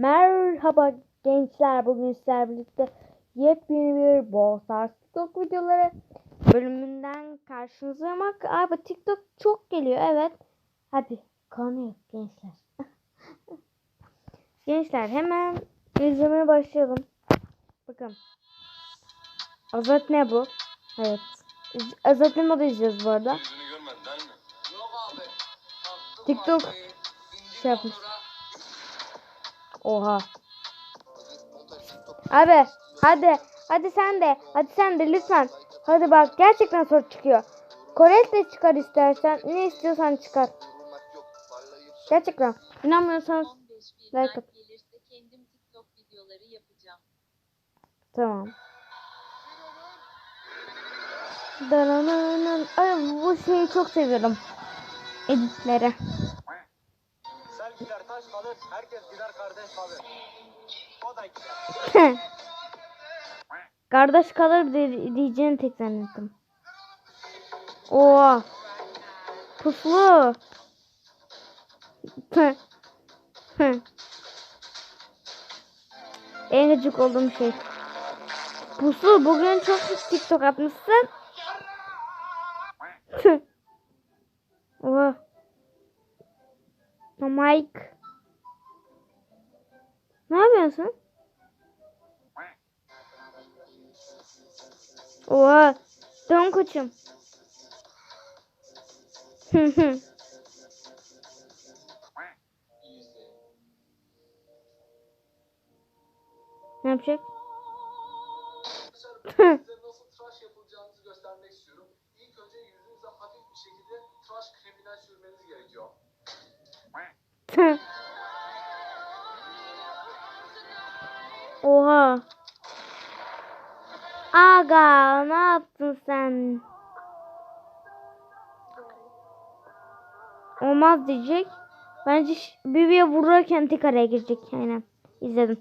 Merhaba gençler bugün sizlerle birlikte yepyeni bir Brawl Stars TikTok videoları bölümünden karşınızdayım. Bak abi TikTok çok geliyor evet. Hadi konu yok gençler. gençler hemen izlemeye başlayalım. Bakın. Azat ne bu? Evet. Azat ne modu izleyeceğiz bu arada. TikTok şey yapmış. Oha. Abi hadi hadi sen de hadi sen de lütfen. Hadi bak gerçekten soru çıkıyor. Koret de çıkar istersen. Ne istiyorsan çıkar. Gerçekten. İnanmıyorsanız 15 bin Like at. tamam. Ay bu şeyi çok seviyorum. Editleri. Selfie'ler taş kalır, herkes gider kardeş kalır. O da gider. Kardeş kalır diyeceğini tek zannettim. Oo. Puslu. En gıcık olduğum şey. Puslu bugün çok TikTok atmışsın. Oha. Mike. Ne yapıyorsun? Oha. Dön koçum. Hı hı. ne yapacak? Size nasıl tıraş yapılacağınızı göstermek istiyorum. İlk önce yüzünüze hafif bir şekilde tıraş kreminden sürmeniz gerekiyor. Oha. Aga ne yaptın sen? Olmaz diyecek. Bence Bibi'ye vururken tek araya girecek. Aynen. İzledim.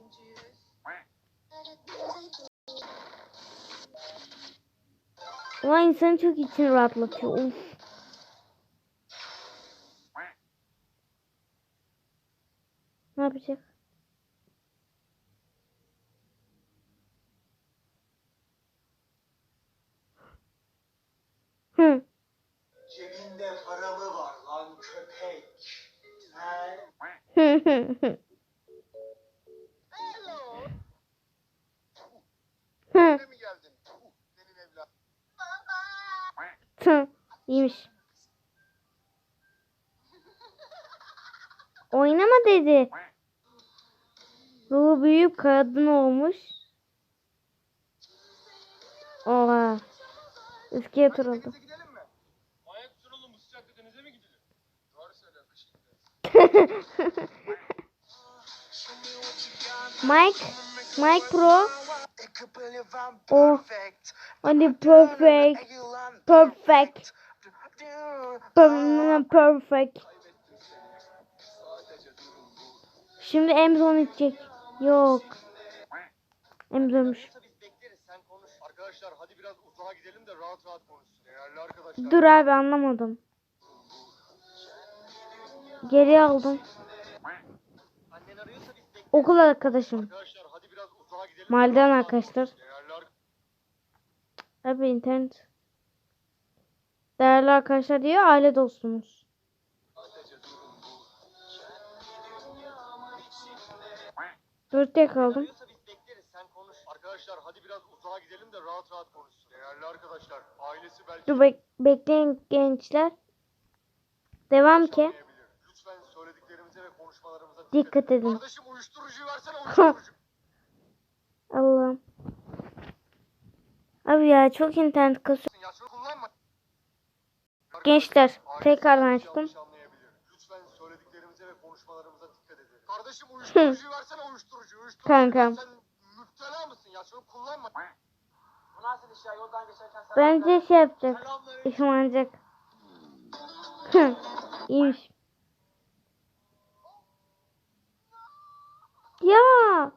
Ulan insanı çok için rahatlatıyor. Uf. Yapacak? Hı. Cebinde para mı var lan köpek? Hı hı hı. İyiymiş. Oynama dedi. Ruhu büyüyüp kadın olmuş. Oha. Eskiye tur oldu. Denize gidelim mi? Manyak mısın oğlum bu sıcakta denize mi gidilir? Doğru söylüyorsun şimdi. Mike. Mike Pro. Oh. Hadi perfect. Perfect. Per- Perfect. Şimdi Emzon içecek. Yok. Konuş. Arkadaşlar hadi biraz uzağa gidelim de rahat rahat konuşsun. Değerli arkadaşlar. Dur abi anlamadım. Geri aldım. Annen arıyorsa biz bekleriz. Okul arkadaşım. Arkadaşlar hadi biraz uzağa gidelim. de Mahalleden arkadaşlar. Değerli. Abi internet. Değerli arkadaşlar diyor aile dostumuz. Dörtte kaldım. Arıyorsa biz bekleriz sen konuş. Arkadaşlar hadi biraz uzağa gidelim de rahat rahat konuşsun. Değerli arkadaşlar ailesi belki Dur bek bekleyin gençler. Devam ki. Lütfen söylediklerimize ve konuşmalarımıza Dikkat edin. Kardeşim uyuşturucuyu versene uyuşturucu. Allah'ım. Abi ya çok internet kasıyor. Gençler tekrardan açtım. yanlış anlayabilir. Lütfen söylediklerimize ve konuşmalarımıza dikkat edin. Kardeşim uyuşturucuyu versene uyuşturucu. Uyuşturucu. Kankam. Sen müptela mısın ya şunu kullanma. Bu nasıl iş ya yoldan geçerken sen... Bence şey yapacak. Hı. İyiymiş. Ya.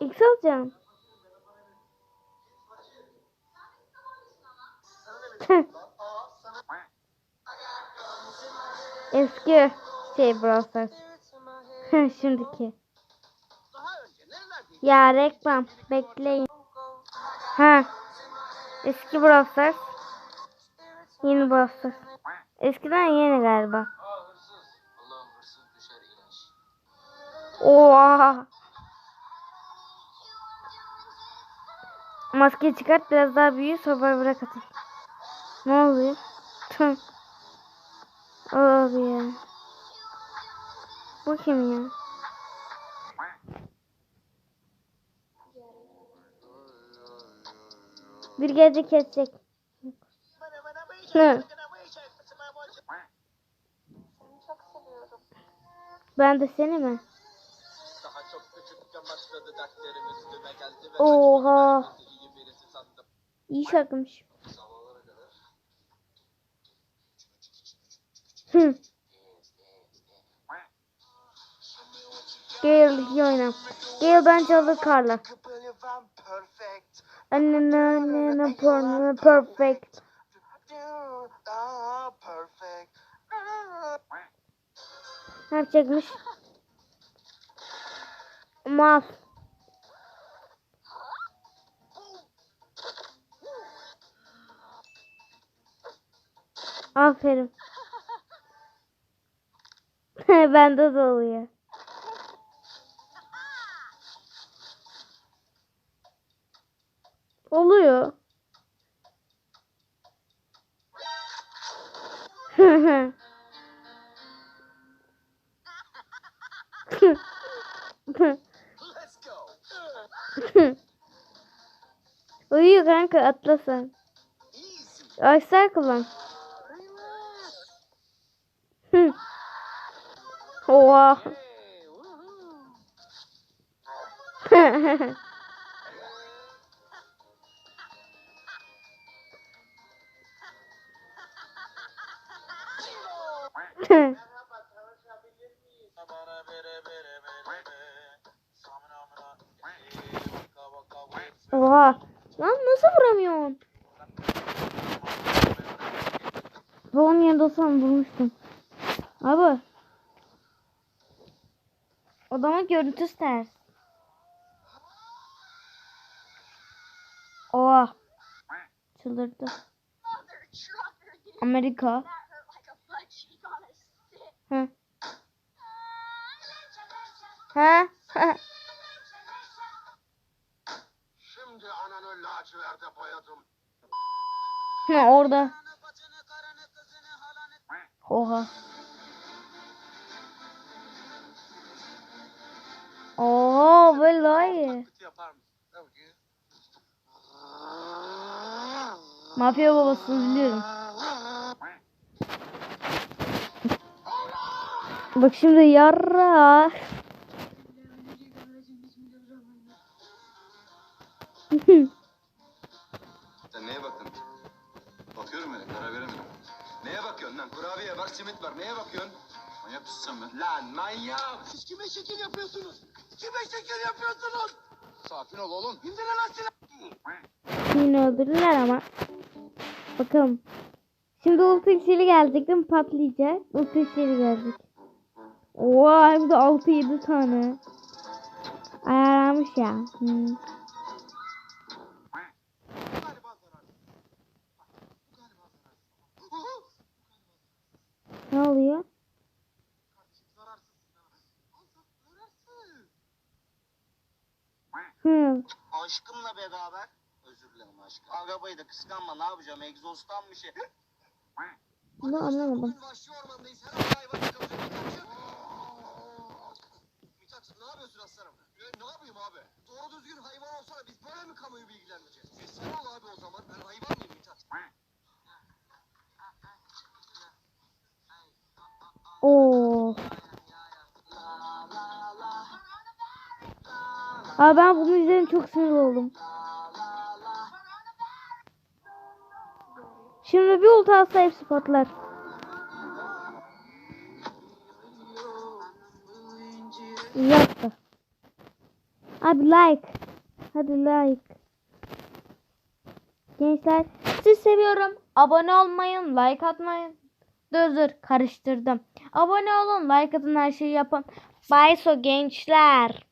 X alacağım. Eski şey Brawl Şimdiki. Ya reklam bekleyin. Ha. Eski Brawl. Yeni Brawl. Eskiden yeni galiba. Oha. Maske çıkart biraz daha büyü Survivor'a katıl. Ne oluyor? Tüh. Abi ya. Bu kim ya? Bir gece kesecek. Hı. Ben de seni mi? Daha çok küçükken başladı Gale iyi oyna. Gale bence alır Karla. Anne porno perfect. Ne yapacakmış? Maaf. Aferin. Bende de oluyor. Oluyor. Uyuyor kanka atla sen. Aksar kullan. Oha. Oha. Lan nasıl vuramıyorsun? Onun yerinde olsam vurmuştum. Abi. Odamın görüntüsü ters. Oha. Çıldırdı. Amerika. Hı. Ha? Şimdi ananı laciverde boyadım. Ha orada. Oha. Oo böyle daha iyi. Kötü yapar mısın? Ne bakayım? Mafya babasını biliyorum. Bak şimdi yarra. Sen neye baktın? Bakıyorum öyle karar veremedim. Neye bakıyorsun lan? Kurabiye var, simit var. Neye bakıyorsun? Manyak mısın sen be? Lan manyak! Siz kime şekil yapıyorsunuz? Kime şekil yapıyorsunuz? Sakin ol oğlum. İndirin lan silahı. Yine öldürdüler ama. Bakalım. Şimdi ulti işleri gelecek değil mi? Patlayacak. Ulti işleri gelecek. Oha hem de 6-7 tane. Ayarlanmış ya. Hmm. Ne oluyor? Hı. Aşkımla beraber özür dilerim aşkım. Arabayı da kıskanma ne yapacağım egzozdan bir şey. Bunu anlamadım. Bugün vahşi ormandayız. Her an hayvan yakalayacak. Aslanım? Ya, ne yapayım abi? Doğru düzgün hayvan olsana biz böyle mi kamuyu bilgilendireceğiz? E, sen ol abi o zaman. Ben hayvan mıyım Mithat? Oo. Abi ben bunu izledim çok sinir oldum. Şimdi bir ulti atsa hepsi patlar. Yaptı. Abi like. Hadi like. Gençler sizi seviyorum. Abone olmayın, like atmayın. Dur karıştırdım. Abone olun, like atın her şeyi yapın. Bye so gençler.